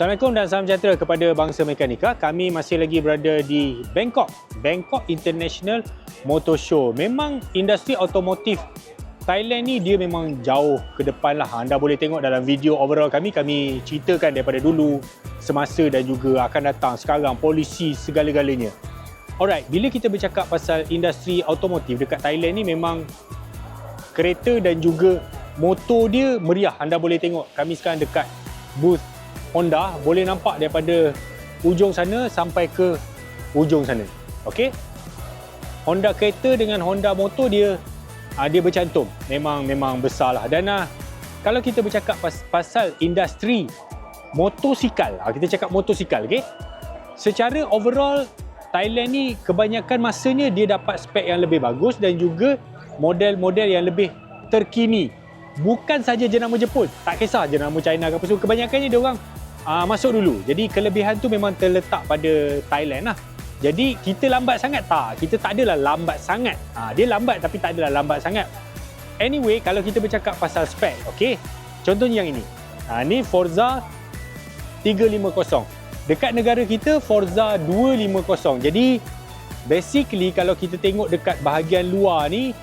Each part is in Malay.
Assalamualaikum dan salam sejahtera kepada bangsa mekanika. Kami masih lagi berada di Bangkok, Bangkok International Motor Show. Memang industri automotif Thailand ni dia memang jauh ke depan lah. Anda boleh tengok dalam video overall kami, kami ceritakan daripada dulu, semasa dan juga akan datang, sekarang, polisi, segala-galanya. Alright, bila kita bercakap pasal industri automotif dekat Thailand ni memang kereta dan juga motor dia meriah. Anda boleh tengok kami sekarang dekat booth Honda boleh nampak daripada ujung sana sampai ke ujung sana. Okey. Honda kereta dengan Honda motor dia uh, dia bercantum. Memang memang besarlah. Dan uh, kalau kita bercakap pas, pasal industri motosikal, uh, kita cakap motosikal, okey. Secara overall Thailand ni kebanyakan masanya dia dapat spek yang lebih bagus dan juga model-model yang lebih terkini. Bukan saja jenama Jepun, tak kisah jenama China ke apa semua. Kebanyakannya dia orang uh, masuk dulu. Jadi kelebihan tu memang terletak pada Thailand lah. Jadi kita lambat sangat tak? Kita tak adalah lambat sangat. Uh, dia lambat tapi tak adalah lambat sangat. Anyway, kalau kita bercakap pasal spek, okey. Contohnya yang ini. Uh, ni Forza 350. Dekat negara kita Forza 250. Jadi basically kalau kita tengok dekat bahagian luar ni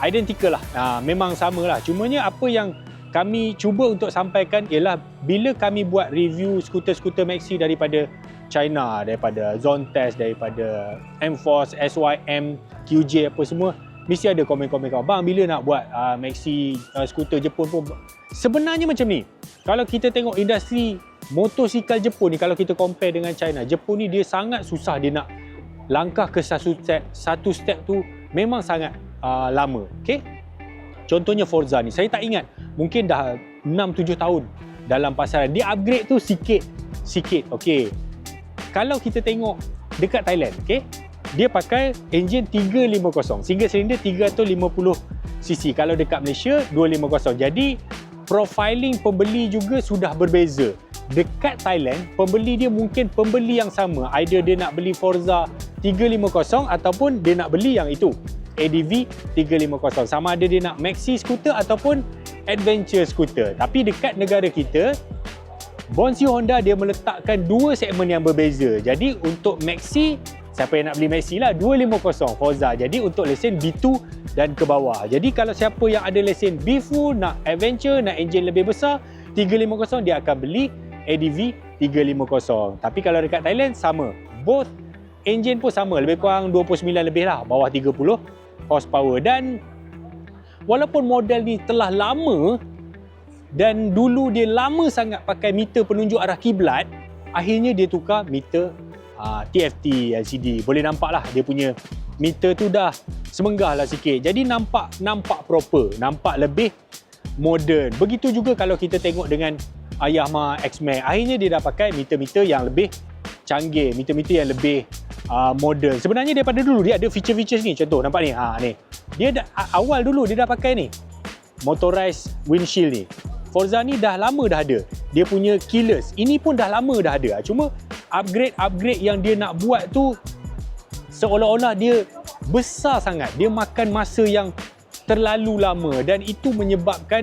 identical lah. Uh, memang sama lah. Cumanya apa yang kami cuba untuk sampaikan ialah bila kami buat review skuter-skuter Maxi daripada China, daripada Zone Test, daripada M-Force, SYM, QJ apa semua, mesti ada komen-komen kau. Bang, bila nak buat uh, Maxi uh, skuter Jepun pun? Sebenarnya macam ni. Kalau kita tengok industri motosikal Jepun ni, kalau kita compare dengan China, Jepun ni dia sangat susah dia nak langkah ke satu step, satu step tu memang sangat uh, lama. Okay? Contohnya Forza ni, saya tak ingat mungkin dah 6-7 tahun dalam pasaran. Dia upgrade tu sikit, sikit. Okey. Kalau kita tengok dekat Thailand, okey, dia pakai enjin 350, single cylinder 350cc. Kalau dekat Malaysia 250. Jadi profiling pembeli juga sudah berbeza. Dekat Thailand, pembeli dia mungkin pembeli yang sama. Either dia nak beli Forza 350 ataupun dia nak beli yang itu. ADV 350. Sama ada dia nak maxi scooter ataupun adventure scooter. Tapi dekat negara kita, Bonsi Honda dia meletakkan dua segmen yang berbeza. Jadi untuk Maxi, siapa yang nak beli Maxi lah, 250 Forza. Jadi untuk lesen B2 dan ke bawah. Jadi kalau siapa yang ada lesen B full, nak adventure, nak enjin lebih besar, 350 dia akan beli ADV 350. Tapi kalau dekat Thailand, sama. Both enjin pun sama. Lebih kurang 29 lebih lah. Bawah 30 horsepower. Dan walaupun model ni telah lama dan dulu dia lama sangat pakai meter penunjuk arah kiblat, akhirnya dia tukar meter uh, ah, TFT LCD. Boleh nampak lah dia punya meter tu dah semenggah lah sikit. Jadi nampak nampak proper, nampak lebih modern. Begitu juga kalau kita tengok dengan Yamaha X-Max. Akhirnya dia dah pakai meter-meter yang lebih canggih, meter-meter yang lebih uh, modern. Sebenarnya daripada dulu dia ada feature-feature ni. Contoh nampak ni. Ha ni. Dia dah, awal dulu dia dah pakai ni. Motorized windshield ni. Forza ni dah lama dah ada. Dia punya keyless. Ini pun dah lama dah ada. Cuma upgrade-upgrade yang dia nak buat tu seolah-olah dia besar sangat. Dia makan masa yang terlalu lama dan itu menyebabkan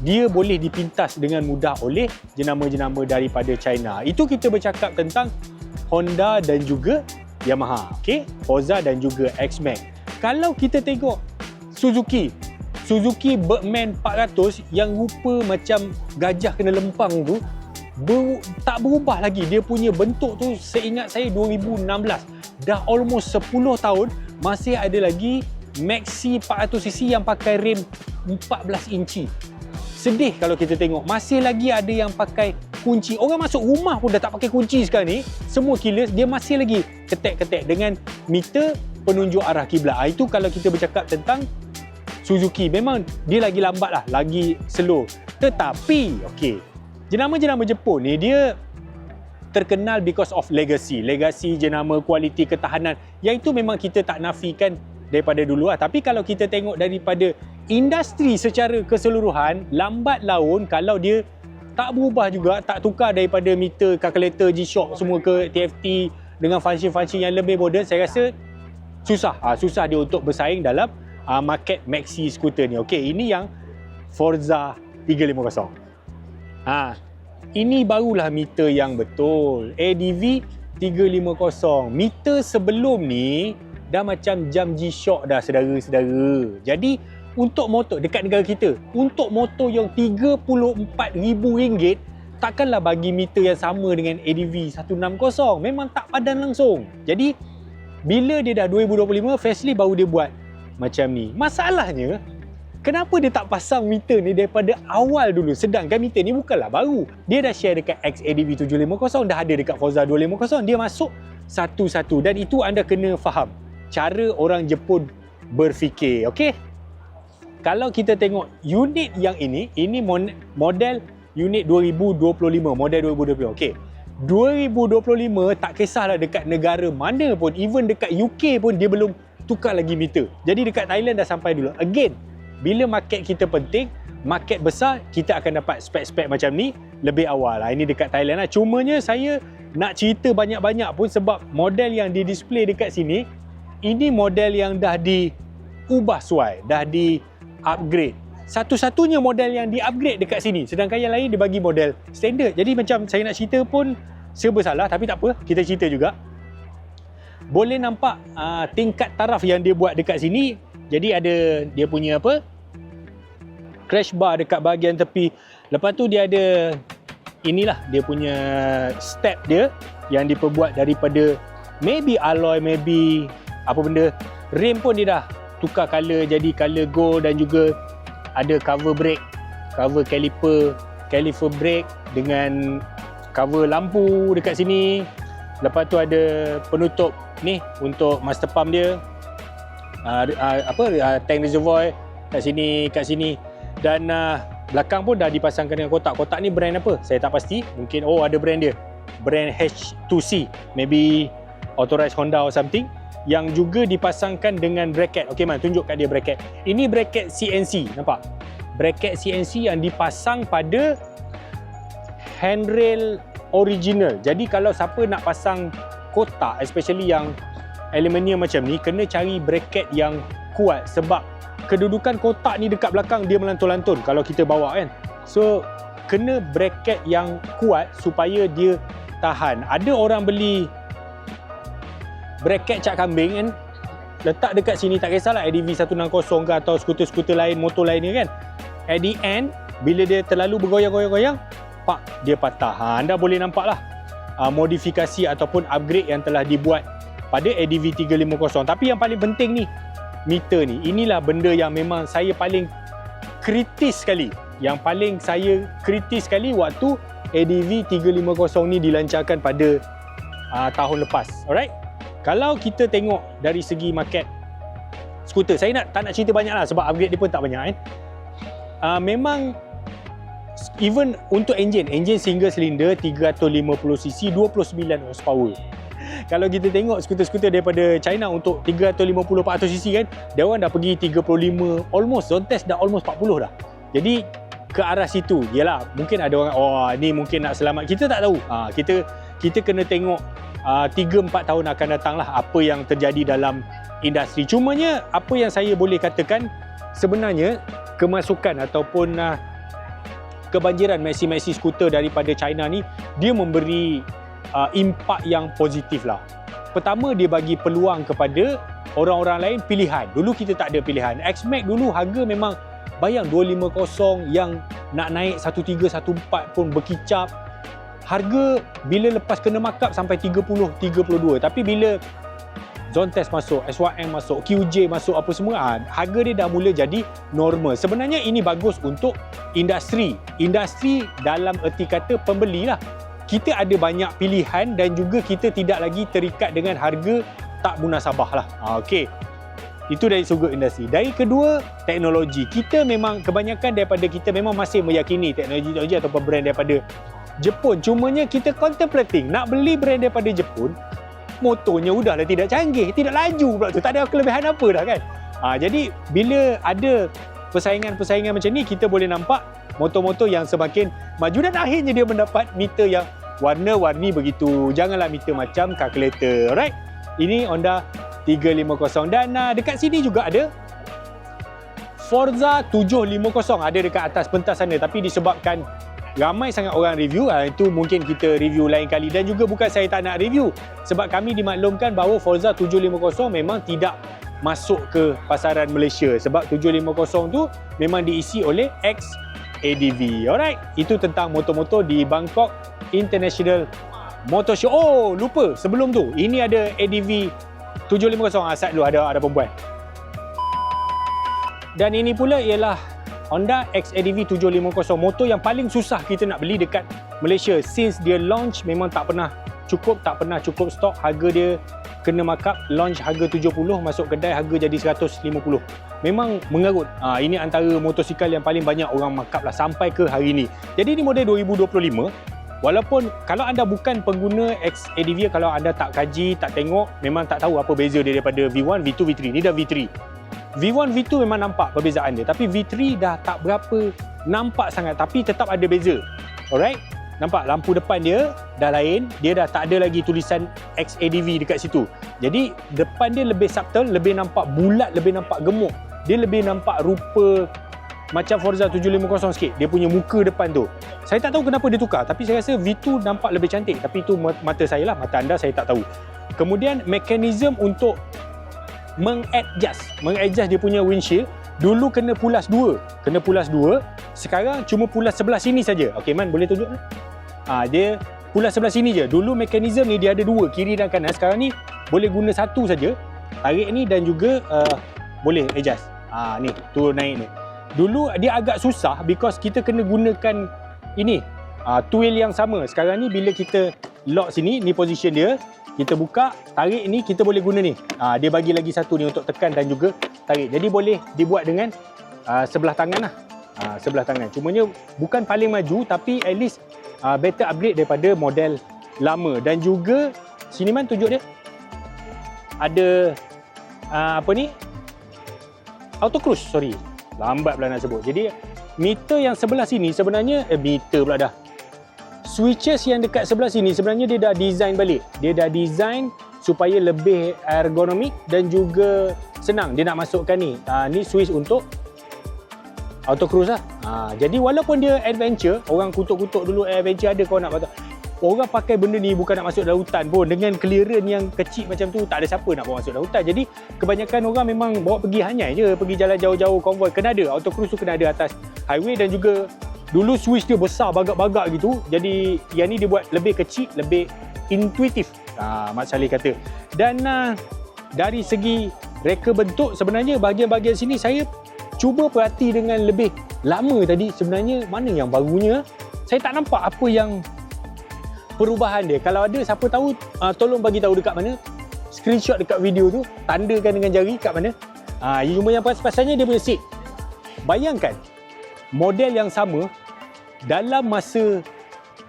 dia boleh dipintas dengan mudah oleh jenama-jenama daripada China. Itu kita bercakap tentang Honda dan juga Yamaha. Okay? Forza dan juga X-Max. Kalau kita tengok Suzuki, Suzuki Bergman 400 yang rupa macam gajah kena lempang tu ber, tak berubah lagi dia punya bentuk tu seingat saya 2016 dah almost 10 tahun masih ada lagi Maxi 400cc yang pakai rim 14 inci sedih kalau kita tengok masih lagi ada yang pakai kunci orang masuk rumah pun dah tak pakai kunci sekarang ni semua keyless dia masih lagi ketek-ketek dengan meter penunjuk arah kiblat ah, itu kalau kita bercakap tentang Suzuki memang dia lagi lambat lah, lagi slow. Tetapi, okey, jenama-jenama Jepun ni dia terkenal because of legacy. Legacy, jenama, kualiti, ketahanan. Yang itu memang kita tak nafikan daripada dulu lah. Tapi kalau kita tengok daripada industri secara keseluruhan, lambat laun kalau dia tak berubah juga, tak tukar daripada meter, calculator, G-Shock semua ke TFT dengan function-function yang lebih moden, saya rasa susah. Ha, susah dia untuk bersaing dalam uh, market maxi scooter ni. Okey, ini yang Forza 350. Ha, ini barulah meter yang betul. ADV 350. Meter sebelum ni dah macam jam G-Shock dah saudara-saudara. Jadi untuk motor dekat negara kita, untuk motor yang RM34,000 takkanlah bagi meter yang sama dengan ADV 160. Memang tak padan langsung. Jadi bila dia dah 2025 facelift baru dia buat macam ni. Masalahnya Kenapa dia tak pasang meter ni daripada awal dulu? Sedangkan meter ni bukanlah baru. Dia dah share dekat XADV 750, dah ada dekat Forza 250. Dia masuk satu-satu dan itu anda kena faham cara orang Jepun berfikir, okey? Kalau kita tengok unit yang ini, ini model unit 2025, model 2025. Okey. 2025 tak kisahlah dekat negara mana pun, even dekat UK pun dia belum tukar lagi meter. Jadi dekat Thailand dah sampai dulu. Again, bila market kita penting, market besar, kita akan dapat spek-spek macam ni lebih awal. Lah. Ini dekat Thailand lah. Cumanya saya nak cerita banyak-banyak pun sebab model yang di display dekat sini, ini model yang dah diubah suai, dah di upgrade. Satu-satunya model yang di-upgrade dekat sini. Sedangkan yang lain dia bagi model standard. Jadi macam saya nak cerita pun serba salah tapi tak apa, kita cerita juga. Boleh nampak uh, tingkat taraf yang dia buat dekat sini. Jadi ada dia punya apa? crash bar dekat bahagian tepi. Lepas tu dia ada inilah dia punya step dia yang diperbuat daripada maybe alloy, maybe apa benda. Rim pun dia dah tukar color jadi color gold dan juga ada cover brake, cover caliper, caliper brake dengan cover lampu dekat sini. Lepas tu ada penutup ni untuk master pump dia. Uh, uh, apa uh, tank reservoir kat sini kat sini dan uh, belakang pun dah dipasangkan dengan kotak. Kotak ni brand apa? Saya tak pasti. Mungkin oh ada brand dia. Brand H2C. Maybe authorized Honda or something yang juga dipasangkan dengan bracket. Okey man, tunjuk kat dia bracket. Ini bracket CNC, nampak? Bracket CNC yang dipasang pada handrail original. Jadi kalau siapa nak pasang kotak, especially yang aluminium macam ni, kena cari bracket yang kuat sebab kedudukan kotak ni dekat belakang dia melantun-lantun kalau kita bawa kan. So kena bracket yang kuat supaya dia tahan. Ada orang beli bracket cak kambing kan letak dekat sini tak kisahlah ADV 160 ke atau skuter-skuter lain, motor lain ni kan. At the end bila dia terlalu bergoyang-goyang-goyang pak dia patah. Ha, anda boleh nampak lah uh, modifikasi ataupun upgrade yang telah dibuat pada ADV 350. Tapi yang paling penting ni meter ni. Inilah benda yang memang saya paling kritis sekali. Yang paling saya kritis sekali waktu ADV 350 ni dilancarkan pada uh, tahun lepas. Alright? Kalau kita tengok dari segi market skuter, saya nak tak nak cerita banyak lah sebab upgrade dia pun tak banyak kan. Uh, memang even untuk engine, engine single cylinder 350cc 29 horsepower kalau kita tengok skuter-skuter daripada China untuk 350-400cc kan, dia orang dah pergi 35 almost zone test dah almost 40 dah. Jadi ke arah situ, yalah mungkin ada orang oh ni mungkin nak selamat. Kita tak tahu. Ha, kita kita kena tengok 3 4 tahun akan datang lah apa yang terjadi dalam industri. Cumanya apa yang saya boleh katakan sebenarnya kemasukan ataupun uh, kebanjiran Maxi-Maxi skuter daripada China ni dia memberi uh, impak yang positif lah. Pertama dia bagi peluang kepada orang-orang lain pilihan. Dulu kita tak ada pilihan. X-Max dulu harga memang bayang 250 yang nak naik 1314 pun berkicap. Harga bila lepas kena markup sampai 30 32. Tapi bila Zone Test masuk, SYM masuk, QJ masuk apa semua, ha, harga dia dah mula jadi normal. Sebenarnya ini bagus untuk industri. Industri dalam erti kata pembeli lah kita ada banyak pilihan dan juga kita tidak lagi terikat dengan harga tak munasabah lah. Ha, Okey. Itu dari sudut industri. Dari kedua, teknologi. Kita memang kebanyakan daripada kita memang masih meyakini teknologi-teknologi ataupun brand daripada Jepun. Cumanya kita contemplating nak beli brand daripada Jepun, motornya udahlah tidak canggih, tidak laju pula tu. Tak ada kelebihan apa dah kan. Ha, jadi bila ada persaingan-persaingan macam ni, kita boleh nampak motor-motor yang semakin maju dan akhirnya dia mendapat meter yang warna-warni begitu. Janganlah meter macam kalkulator. Alright? Ini Honda 350 dan uh, dekat sini juga ada Forza 750 ada dekat atas pentas sana tapi disebabkan ramai sangat orang review ha, itu mungkin kita review lain kali. Dan juga bukan saya tak nak review sebab kami dimaklumkan bahawa Forza 750 memang tidak masuk ke pasaran Malaysia. Sebab 750 tu memang diisi oleh X ADV alright itu tentang motor-motor di Bangkok International Motor Show. Oh lupa sebelum tu ini ada ADV 750 ah sat dulu ada ada perempuan. Dan ini pula ialah Honda XADV 750 motor yang paling susah kita nak beli dekat Malaysia. Since dia launch memang tak pernah cukup tak pernah cukup stok. Harga dia kena markup launch harga 70 masuk kedai harga jadi 150 memang mengarut ha, ini antara motosikal yang paling banyak orang markup lah sampai ke hari ini. Jadi ini model 2025 walaupun kalau anda bukan pengguna XADV kalau anda tak kaji tak tengok memang tak tahu apa beza dia daripada V1 V2 V3 ni dah V3 V1, V2 memang nampak perbezaan dia. Tapi V3 dah tak berapa nampak sangat. Tapi tetap ada beza. Alright? Nampak lampu depan dia dah lain. Dia dah tak ada lagi tulisan XADV dekat situ. Jadi depan dia lebih subtle, lebih nampak bulat, lebih nampak gemuk. Dia lebih nampak rupa macam Forza 750 sikit. Dia punya muka depan tu. Saya tak tahu kenapa dia tukar. Tapi saya rasa V2 nampak lebih cantik. Tapi itu mata saya lah. Mata anda saya tak tahu. Kemudian mekanisme untuk mengadjust mengadjust dia punya windshield. Dulu kena pulas dua. Kena pulas dua. Sekarang cuma pulas sebelah sini saja. Okey man boleh tunjuk ah ha, dia pulas sebelah sini je. Dulu mekanisme ni dia ada dua kiri dan kanan. Sekarang ni boleh guna satu saja. Tarik ni dan juga uh, boleh adjust. Ha, ni turun naik ni. Dulu dia agak susah because kita kena gunakan ini. Uh, two wheel yang sama. Sekarang ni bila kita lock sini ni position dia kita buka tarik ni kita boleh guna ni. Ha, dia bagi lagi satu ni untuk tekan dan juga tarik. Jadi boleh dibuat dengan uh, sebelah tangan lah. Ha, sebelah tangan. Cumanya bukan paling maju tapi at least uh, better upgrade daripada model lama. Dan juga sini man tunjuk dia. Ada uh, apa ni? Auto cruise sorry. Lambat pula nak sebut. Jadi meter yang sebelah sini sebenarnya eh meter pula dah switches yang dekat sebelah sini sebenarnya dia dah design balik. Dia dah design supaya lebih ergonomik dan juga senang dia nak masukkan ni. Ha, ni switch untuk auto cruise lah. Ha, jadi walaupun dia adventure, orang kutuk-kutuk dulu adventure ada kau nak patut. Orang pakai benda ni bukan nak masuk dalam hutan pun dengan clearance yang kecil macam tu tak ada siapa nak bawa masuk dalam hutan. Jadi kebanyakan orang memang bawa pergi hanyai je, pergi jalan jauh-jauh konvoi kena ada auto cruise tu kena ada atas highway dan juga Dulu switch dia besar bagak-bagak gitu. Jadi yang ni dia buat lebih kecil, lebih intuitif. Ha, Mat Salih kata. Dan uh, dari segi reka bentuk sebenarnya bahagian-bahagian sini saya cuba perhati dengan lebih lama tadi sebenarnya mana yang barunya. Saya tak nampak apa yang perubahan dia. Kalau ada siapa tahu uh, tolong bagi tahu dekat mana. Screenshot dekat video tu, tandakan dengan jari kat mana. Ah, uh, cuma yang pas-pasnya dia punya seat. Bayangkan model yang sama dalam masa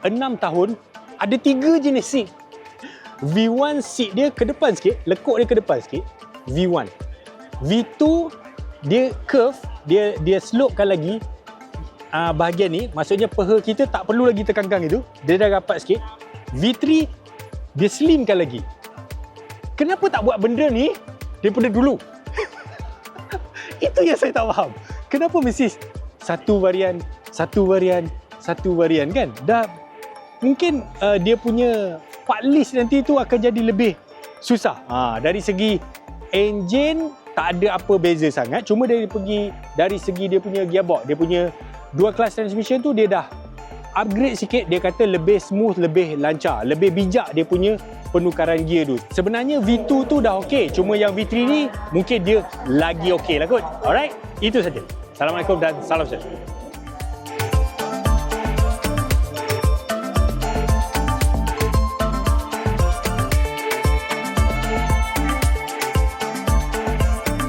6 tahun ada tiga jenis seat. V1 seat dia ke depan sikit, lekuk dia ke depan sikit. V1. V2 dia curve, dia dia slopekan lagi uh, bahagian ni, maksudnya peha kita tak perlu lagi tekankan itu, dia dah rapat sikit. V3 dia slimkan lagi. Kenapa tak buat benda ni daripada dulu? Itu yang saya tak faham. Kenapa mesti satu varian, satu varian, satu varian kan? Dah mungkin uh, dia punya part list nanti tu akan jadi lebih susah. Ha, dari segi engine tak ada apa beza sangat. Cuma dari pergi dari segi dia punya gearbox dia punya dua class transmission tu dia dah upgrade sikit. Dia kata lebih smooth lebih lancar lebih bijak dia punya penukaran gear tu. Sebenarnya V2 tu dah okey cuma yang V3 ni mungkin dia lagi okey lah kot. Alright? Itu saja. Assalamualaikum dan salam sejahtera